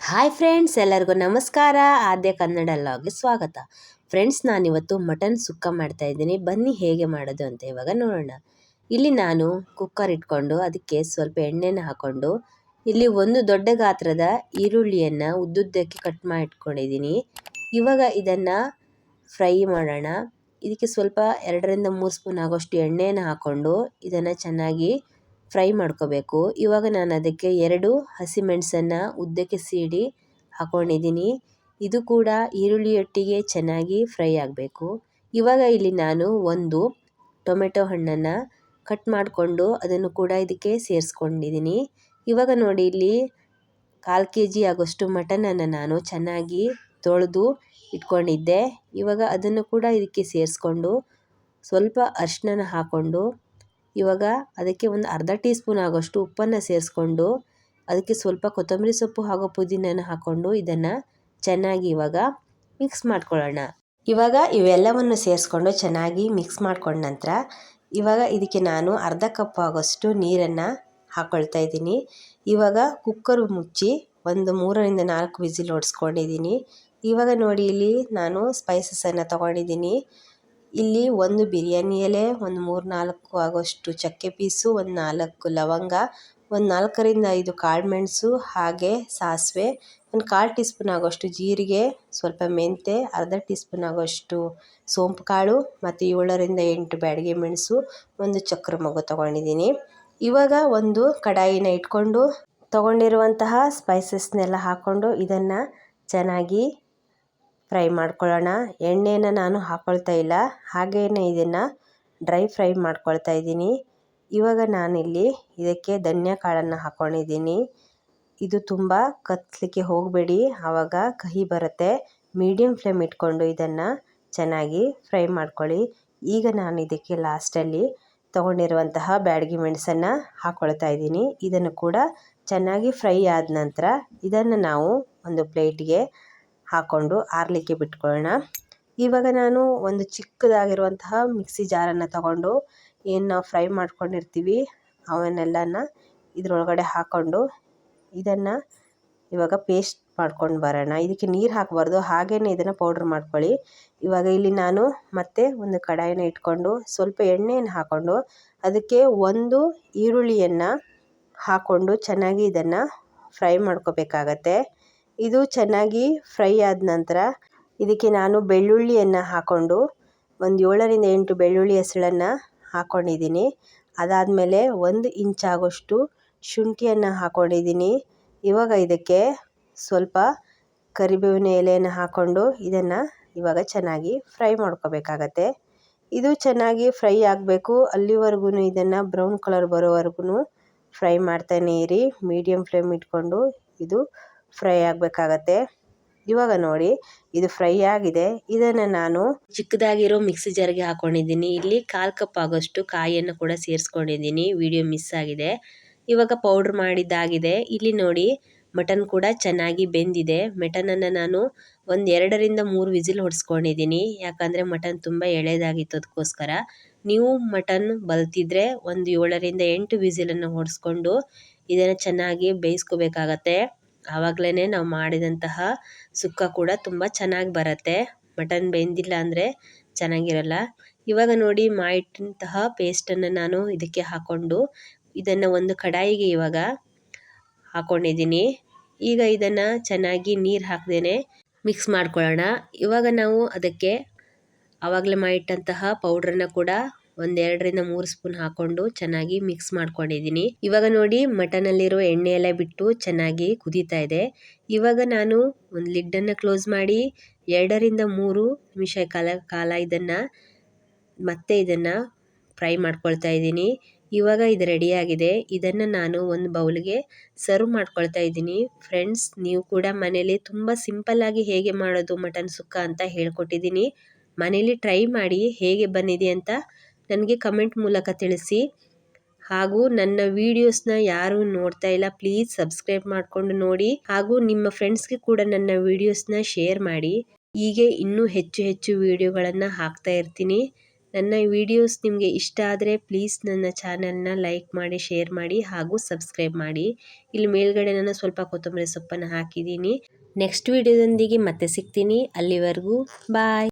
Hi friends, ಎಲ್ಲರಿಗೂ ನಮಸ್ಕಾರ. ಆದ್ಯ ಕನ್ನಡ ಲಾಗ್ಗೆ ಸ್ವಾಗತ. ಫ್ರೆಂಡ್ಸ್, ನಾನಿವತ್ತು ಮಟನ್ ಸುಕ್ಕ ಮಾಡ್ತಾ ಇದ್ದೀನಿ. ಬನ್ನಿ ಹೇಗೆ ಮಾಡೋದು ಅಂತ ಇವಾಗ ನೋಡೋಣ. ಇಲ್ಲಿ ನಾನು ಕುಕ್ಕರ್ ಇಟ್ಕೊಂಡು ಅದಕ್ಕೆ ಸ್ವಲ್ಪ ಎಣ್ಣೆನ ಹಾಕ್ಕೊಂಡು ಇಲ್ಲಿ ಒಂದು ದೊಡ್ಡ ಗಾತ್ರದ ಈರುಳ್ಳಿಯನ್ನು ಉದ್ದುದ್ದಕ್ಕೆ ಕಟ್ ಮಾಡಿ ಇಟ್ಕೊಂಡಿದ್ದೀನಿ ಇವಾಗ ಇದನ್ನು ಫ್ರೈ ಮಾಡೋಣ. ಇದಕ್ಕೆ ಸ್ವಲ್ಪ ಎರಡರಿಂದ ಮೂರು ಸ್ಪೂನ್ ಆಗೋಷ್ಟು ಎಣ್ಣೆಯನ್ನು ಹಾಕ್ಕೊಂಡು ಇದನ್ನು ಚೆನ್ನಾಗಿ ಫ್ರೈ ಮಾಡ್ಕೋಬೇಕು. ಇವಾಗ ನಾನು ಅದಕ್ಕೆ ಎರಡು ಹಸಿಮೆಣಸನ್ನು ಉದ್ದಕ್ಕೆ ಸೀಡಿ ಹಾಕ್ಕೊಂಡಿದ್ದೀನಿ ಇದು ಕೂಡ ಈರುಳ್ಳಿಯೊಟ್ಟಿಗೆ ಚೆನ್ನಾಗಿ ಫ್ರೈ ಆಗಬೇಕು. ಇವಾಗ ಇಲ್ಲಿ ನಾನು ಒಂದು ಟೊಮೆಟೊ ಹಣ್ಣನ್ನು ಕಟ್ ಮಾಡಿಕೊಂಡು ಅದನ್ನು ಕೂಡ ಇದಕ್ಕೆ ಸೇರಿಸ್ಕೊಂಡಿದ್ದೀನಿ. ಇವಾಗ ನೋಡಿ ಇಲ್ಲಿ ಕಾಲು ಕೆ ಜಿ ಆಗೋಷ್ಟು ಮಟನನ್ನು ನಾನು ಚೆನ್ನಾಗಿ ತೊಳೆದು ಇಟ್ಕೊಂಡಿದ್ದೆ. ಇವಾಗ ಅದನ್ನು ಕೂಡ ಇದಕ್ಕೆ ಸೇರಿಸ್ಕೊಂಡು ಸ್ವಲ್ಪ ಅರಿಶಿಣನ ಹಾಕ್ಕೊಂಡು ಇವಾಗ ಅದಕ್ಕೆ ಒಂದು ಅರ್ಧ ಟೀ ಸ್ಪೂನ್ ಆಗೋಷ್ಟು ಉಪ್ಪನ್ನು ಸೇರಿಸ್ಕೊಂಡು ಅದಕ್ಕೆ ಸ್ವಲ್ಪ ಕೊತ್ತಂಬರಿ ಸೊಪ್ಪು ಹಾಗೂ ಪುದೀನನ ಹಾಕ್ಕೊಂಡು ಇದನ್ನು ಚೆನ್ನಾಗಿ ಇವಾಗ ಮಿಕ್ಸ್ ಮಾಡ್ಕೊಳ್ಳೋಣ. ಇವಾಗ ಇವೆಲ್ಲವನ್ನು ಸೇರಿಸ್ಕೊಂಡು ಚೆನ್ನಾಗಿ ಮಿಕ್ಸ್ ಮಾಡ್ಕೊಂಡ ನಂತರ ಇವಾಗ ಇದಕ್ಕೆ ನಾನು ಅರ್ಧ ಕಪ್ ಆಗೋಷ್ಟು ನೀರನ್ನು ಹಾಕ್ಕೊಳ್ತಾ ಇದ್ದೀನಿ. ಇವಾಗ ಕುಕ್ಕರ್ ಮುಚ್ಚಿ ಒಂದು ಮೂರರಿಂದ ನಾಲ್ಕು ವಿಸಿಲ್ ಓಡಿಸ್ಕೊಂಡಿದ್ದೀನಿ. ಇವಾಗ ನೋಡಿ ಇಲ್ಲಿ ನಾನು ಸ್ಪೈಸಸನ್ನು ತೊಗೊಂಡಿದ್ದೀನಿ. ಇಲ್ಲಿ ಒಂದು ಬಿರಿಯಾನಿ ಎಲೆ, ಒಂದು ಮೂರು ನಾಲ್ಕು ಆಗೋಷ್ಟು ಚಕ್ಕೆ ಪೀಸು, ಒಂದು ನಾಲ್ಕು ಲವಂಗ, ಒಂದು ನಾಲ್ಕರಿಂದ ಐದು ಕಾಳುಮೆಣಸು ಹಾಗೆ ಸಾಸಿವೆ, ಒಂದು ಕಾಲು ಟೀ ಸ್ಪೂನ್ ಆಗೋಷ್ಟು ಜೀರಿಗೆ, ಸ್ವಲ್ಪ ಮೆಂತೆ ಅರ್ಧ ಟೀ ಸ್ಪೂನ್ ಆಗೋಷ್ಟು ಸೋಂಪು ಕಾಳು ಮತ್ತು ಏಳರಿಂದ ಎಂಟು ಬ್ಯಾಡಿಗೆ ಮೆಣಸು, ಒಂದು ಚಕ್ರ ಮಗು ತೊಗೊಂಡಿದ್ದೀನಿ. ಇವಾಗ ಒಂದು ಕಡಾಯಿನ ಇಟ್ಕೊಂಡು ತೊಗೊಂಡಿರುವಂತಹ ಸ್ಪೈಸಸ್ನೆಲ್ಲ ಹಾಕ್ಕೊಂಡು ಇದನ್ನು ಚೆನ್ನಾಗಿ ಫ್ರೈ ಮಾಡ್ಕೊಳ್ಳೋಣ. ಎಣ್ಣೆನ ನಾನು ಹಾಕ್ಕೊಳ್ತಾ ಇಲ್ಲ. ಹಾಗೆಯೇ ಇದನ್ನು ಡ್ರೈ ಫ್ರೈ ಮಾಡ್ಕೊಳ್ತಾ ಇದ್ದೀನಿ. ಇವಾಗ ನಾನಿಲ್ಲಿ ಇದಕ್ಕೆ ಧನ್ಯ ಕಾಳನ್ನು ಹಾಕ್ಕೊಂಡಿದ್ದೀನಿ ಇದು ತುಂಬ ಕತ್ತಲಿಕ್ಕೆ ಹೋಗಬೇಡಿ. ಆವಾಗ ಕಹಿ ಬರುತ್ತೆ. ಮೀಡಿಯಮ್ ಫ್ಲೇಮ್ ಇಟ್ಕೊಂಡು ಇದನ್ನು ಚೆನ್ನಾಗಿ ಫ್ರೈ ಮಾಡ್ಕೊಳ್ಳಿ. ಈಗ ನಾನು ಇದಕ್ಕೆ ಲಾಸ್ಟಲ್ಲಿ ತೊಗೊಂಡಿರುವಂತಹ ಬ್ಯಾಡಗಿ ಮೆಣಸನ್ನು ಹಾಕ್ಕೊಳ್ತಾ ಇದ್ದೀನಿ. ಇದನ್ನು ಕೂಡ ಚೆನ್ನಾಗಿ ಫ್ರೈ ಆದ ನಂತರ ಇದನ್ನು ನಾವು ಒಂದು ಪ್ಲೇಟ್ಗೆ ಹಾಕ್ಕೊಂಡು ಆರಲಿಕ್ಕೆ ಬಿಟ್ಕೊಳ್ಳೋಣ ಇವಾಗ ನಾನು ಒಂದು ಚಿಕ್ಕದಾಗಿರುವಂತಹ ಮಿಕ್ಸಿ ಜಾರನ್ನು ತಗೊಂಡು ಏನು ನಾವು ಫ್ರೈ ಮಾಡ್ಕೊಂಡಿರ್ತೀವಿ ಅವನ್ನೆಲ್ಲನ ಇದರೊಳಗಡೆ ಹಾಕ್ಕೊಂಡು ಇದನ್ನು ಇವಾಗ ಪೇಸ್ಟ್ ಮಾಡ್ಕೊಂಡು ಬರೋಣ. ಇದಕ್ಕೆ ನೀರು ಹಾಕಬಾರ್ದು ಹಾಗೇ ಇದನ್ನು ಪೌಡ್ರ್ ಮಾಡ್ಕೊಳ್ಳಿ. ಇವಾಗ ಇಲ್ಲಿ ನಾನು ಮತ್ತೆ ಒಂದು ಕಡಾಯಿನ ಇಟ್ಕೊಂಡು ಸ್ವಲ್ಪ ಎಣ್ಣೆಯನ್ನು ಹಾಕ್ಕೊಂಡು ಅದಕ್ಕೆ ಒಂದು ಈರುಳ್ಳಿಯನ್ನು ಹಾಕ್ಕೊಂಡು ಚೆನ್ನಾಗಿ ಇದನ್ನು ಫ್ರೈ ಮಾಡ್ಕೋಬೇಕಾಗತ್ತೆ. ಇದು ಚೆನ್ನಾಗಿ ಫ್ರೈ ಆದ ನಂತರ ಇದಕ್ಕೆ ನಾನು ಬೆಳ್ಳುಳ್ಳಿಯನ್ನು ಹಾಕ್ಕೊಂಡು ಒಂದು ಏಳರಿಂದ ಎಂಟು ಬೆಳ್ಳುಳ್ಳಿ ಹೆಸಳನ್ನು ಹಾಕ್ಕೊಂಡಿದ್ದೀನಿ ಅದಾದಮೇಲೆ ಒಂದು ಇಂಚಾಗೋಷ್ಟು ಶುಂಠಿಯನ್ನು ಹಾಕ್ಕೊಂಡಿದ್ದೀನಿ ಇವಾಗ ಇದಕ್ಕೆ ಸ್ವಲ್ಪ ಕರಿಬೇವಿನ ಎಲೆಯನ್ನು ಹಾಕ್ಕೊಂಡು ಇದನ್ನು ಇವಾಗ ಚೆನ್ನಾಗಿ ಫ್ರೈ ಮಾಡ್ಕೋಬೇಕಾಗತ್ತೆ. ಇದು ಚೆನ್ನಾಗಿ ಫ್ರೈ ಆಗಬೇಕು. ಅಲ್ಲಿವರೆಗೂ ಇದನ್ನು ಬ್ರೌನ್ ಕಲರ್ ಬರೋವರೆಗೂ ಫ್ರೈ ಮಾಡ್ತಾನೇ ಇರಿ. ಮೀಡಿಯಮ್ ಫ್ಲೇಮ್ ಇಟ್ಕೊಂಡು ಇದು ಫ್ರೈ ಆಗಬೇಕಾಗತ್ತೆ. ಇವಾಗ ನೋಡಿ, ಇದು ಫ್ರೈ ಆಗಿದೆ. ಇದನ್ನು ನಾನು ಚಿಕ್ಕದಾಗಿರೋ ಮಿಕ್ಸಿ ಜಾರ್ಗೆ ಹಾಕೊಂಡಿದ್ದೀನಿ. ಇಲ್ಲಿ ಕಾಲು ಕಪ್ ಆಗೋಷ್ಟು ಕಾಯಿಯನ್ನು ಕೂಡ ಸೇರಿಸ್ಕೊಂಡಿದ್ದೀನಿ. ವಿಡಿಯೋ ಮಿಸ್ ಆಗಿದೆ. ಇವಾಗ ಪೌಡ್ರ್ ಮಾಡಿದ್ದಾಗಿದೆ. ಇಲ್ಲಿ ನೋಡಿ, ಮಟನ್ ಕೂಡ ಚೆನ್ನಾಗಿ ಬೆಂದಿದೆ. ಮಟನನ್ನು ನಾನು ಒಂದು ಎರಡರಿಂದ ಮೂರು ವಿಸಿಲ್ ಹೊಡ್ಸ್ಕೊಂಡಿದ್ದೀನಿ. ಯಾಕಂದರೆ ಮಟನ್ ತುಂಬ ಎಳೆದಾಗಿತ್ತು ಅದಕ್ಕೋಸ್ಕರ ನೀವು ಮಟನ್ ಬಲ್ತಿದ್ರೆ ಒಂದು ಏಳರಿಂದ ಎಂಟು ವಿಸಿಲನ್ನು ಹೊಡೆಸ್ಕೊಂಡು ಇದನ್ನು ಚೆನ್ನಾಗಿ ಬೇಯಿಸ್ಕೋಬೇಕಾಗತ್ತೆ. ಆವಾಗಲೇ ನಾವು ಮಾಡಿದಂತಹ ಸುಕ್ಕ ಕೂಡ ತುಂಬ ಚೆನ್ನಾಗಿ ಬರುತ್ತೆ. ಮಟನ್ ಬೆಂದಿಲ್ಲ ಅಂದರೆ ಚೆನ್ನಾಗಿರಲ್ಲ. ಇವಾಗ ನೋಡಿ ಮಾಡಿಟ್ಟಂತಹ ಪೇಸ್ಟನ್ನು ನಾನು ಇದಕ್ಕೆ ಹಾಕ್ಕೊಂಡು ಇದನ್ನು ಒಂದು ಕಡಾಯಿಗೆ ಇವಾಗ ಹಾಕ್ಕೊಂಡಿದ್ದೀನಿ ಈಗ ಇದನ್ನು ಚೆನ್ನಾಗಿ ನೀರು ಹಾಕ್ದೇ ಮಿಕ್ಸ್ ಮಾಡ್ಕೊಳ್ಳೋಣ. ಇವಾಗ ನಾವು ಅದಕ್ಕೆ ಆವಾಗಲೇ ಮಾಡಿಟ್ಟಂತಹ ಪೌಡ್ರನ್ನು ಕೂಡ ಒಂದೆರಡರಿಂದ ಮೂರು ಸ್ಪೂನ್ ಹಾಕೊಂಡು ಚೆನ್ನಾಗಿ ಮಿಕ್ಸ್ ಮಾಡ್ಕೊಂಡಿದ್ದೀನಿ. ಇವಾಗ ನೋಡಿ ಮಟನಲ್ಲಿರೋ ಎಣ್ಣೆ ಎಲ್ಲ ಬಿಟ್ಟು ಚೆನ್ನಾಗಿ ಕುದೀತಾ ಇದೆ. ಇವಾಗ ನಾನು ಒಂದು ಲಿಡ್ಡನ್ನು ಕ್ಲೋಸ್ ಮಾಡಿ ಎರಡರಿಂದ ಮೂರು ನಿಮಿಷ ಕಾಲ ಕಾಲ ಇದನ್ನು, ಮತ್ತೆ ಇದನ್ನು ಫ್ರೈ ಮಾಡ್ಕೊಳ್ತಾ ಇದ್ದೀನಿ. ಇವಾಗ ಇದು ರೆಡಿಯಾಗಿದೆ ಇದನ್ನು ನಾನು ಒಂದು ಬೌಲ್ಗೆ ಸರ್ವ್ ಮಾಡ್ಕೊಳ್ತಾ ಇದ್ದೀನಿ. ಫ್ರೆಂಡ್ಸ್ ನೀವು ಕೂಡ ಮನೇಲಿ ತುಂಬ ಸಿಂಪಲ್ಲಾಗಿ ಹೇಗೆ ಮಾಡೋದು ಮಟನ್ ಸುಕ್ಕ ಅಂತ ಹೇಳ್ಕೊಟ್ಟಿದ್ದೀನಿ. ಮನೇಲಿ ಟ್ರೈ ಮಾಡಿ ಹೇಗೆ ಬಂದಿದೆ ಅಂತ ನನಗೆ ಕಮೆಂಟ್ ಮೂಲಕ ತಿಳಿಸಿ. ಹಾಗೂ ನನ್ನ ವಿಡಿಯೋಸ್ನ ಯಾರು ನೋಡ್ತಾ ಇಲ್ಲ ಪ್ಲೀಸ್ ಸಬ್ಸ್ಕ್ರೈಬ್ ಮಾಡಿಕೊಂಡು ನೋಡಿ. ಹಾಗೂ ನಿಮ್ಮ ಫ್ರೆಂಡ್ಸ್ಗೆ ಕೂಡ ನನ್ನ ವಿಡಿಯೋಸ್ನ ಶೇರ್ ಮಾಡಿ. ಹೀಗೆ ಇನ್ನೂ ಹೆಚ್ಚು ಹೆಚ್ಚು ವಿಡಿಯೋಗಳನ್ನು ಹಾಕ್ತಾ ಇರ್ತೀನಿ. ನನ್ನ ವಿಡಿಯೋಸ್ ನಿಮಗೆ ಇಷ್ಟ ಆದರೆ ಪ್ಲೀಸ್ ನನ್ನ ಚಾನಲ್ನ ಲೈಕ್ ಮಾಡಿ ಶೇರ್ ಮಾಡಿ, ಹಾಗೂ ಸಬ್ಸ್ಕ್ರೈಬ್ ಮಾಡಿ. ಇಲ್ಲಿ ಮೇಲ್ಗಡೆ ನಾನು ಸ್ವಲ್ಪ ಕೊತ್ತಂಬರಿ ಸೊಪ್ಪನ್ನು ಹಾಕಿದ್ದೀನಿ. ನೆಕ್ಸ್ಟ್ ವಿಡಿಯೋದೊಂದಿಗೆ ಮತ್ತೆ ಸಿಗ್ತೀನಿ. ಅಲ್ಲಿವರೆಗೂ ಬಾಯ್